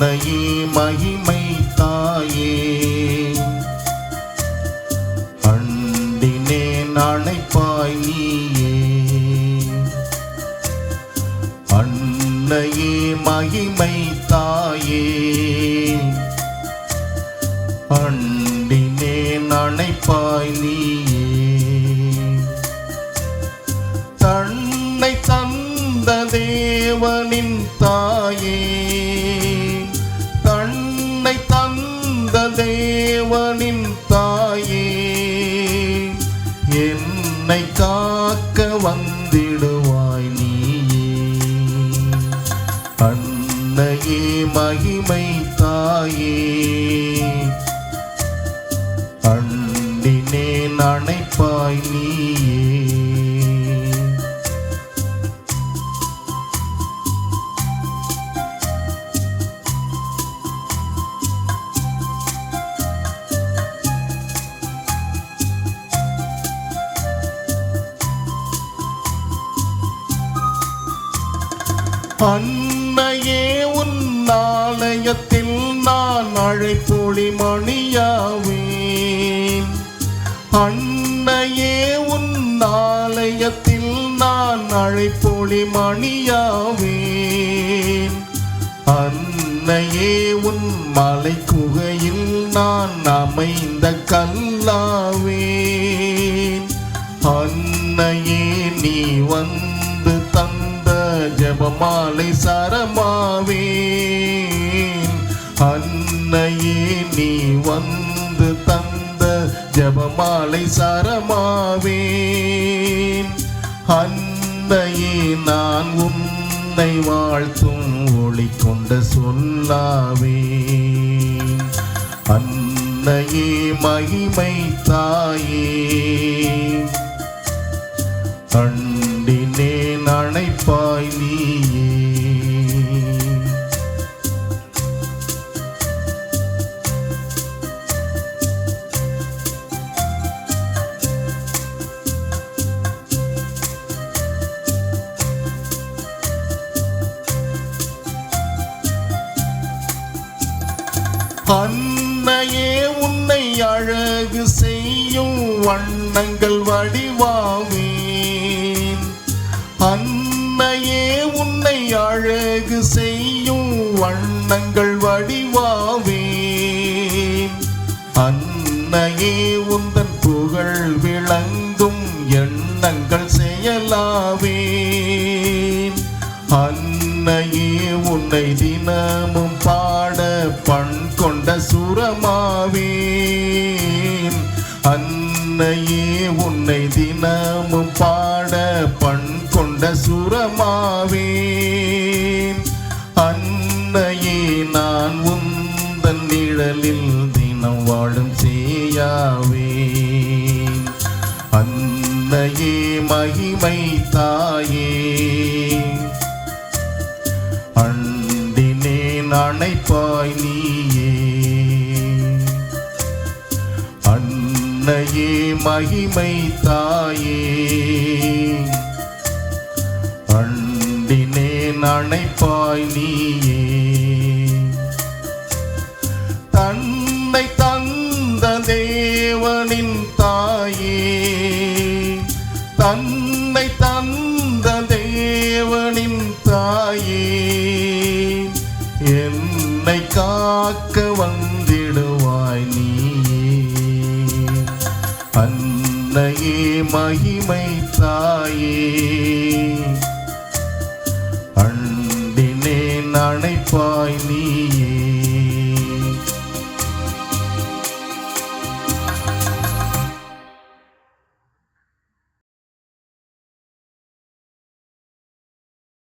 அன்னையே மகிமை தாயே. அண்டினே அணைப்பாய் நீயே. அன்னையே மகிமை தாயே. அண்டினே அணைப்பாய் நீயே. தன்னை தந்த தேவனின் தாயே. தேவனின் தாயே என்னை காக்க வந்திடுவாய் நீயே. அன்னையே மகிமை தாயே அன்னையே உன் ஆலயத்தில் நான் அழைப்பொழி மணியாவேன். அன்னையே உன் ஆலயத்தில் நான் அழைப்பொழி மணியாவேன். அன்னையே உன் மலை குகையில் நான் அமைந்த கல்லாவேன். அன்னையே நீ வந்த ஜெபமாலை சரமாவேன் அன்னையே நீ வந்து தந்த ஜெபமாலை சரமாவேன் அன்னையே நான் உன்னை வாழ்த்தும் ஒளி கொண்ட சொல்லாவே அன்னையே மகிமை தாயே அன் அன்னையே உன்னை அழகு செய்யும் வண்ணங்கள் வடிவாவேன். அன்னையே உன்னை அழகு செய்யும் வண்ணங்கள் வடிவாவேன். அன்னையே உந்தன் புகழ் விளங்கும் எண்ணங்கள் செயலாவேன். அன்னையே உன்னை தினமும் பாட பண் கொண்ட அன்னையே உன்னை தினமும் பாட பண் கொண்ட சுரமாவேன். அன்னையே நான் உந்தன் நிழலில் தினம் வாழும் செய்யாவேன் அன்னையே மகிமை தாயே. அண்டினேன் அணைப்பாய் நீ அன்னையே மகிமை தாயே. அண்டினே அணைப்பாய் நீயே. தன்னை தந்த தேவனின் தாயே. தன்னை தந்த தேவனின் தாயே. என்னை காக்க வந்த தாயே மகிமை தாயே. அண்டினேன் நனைப்பாய் நீயே.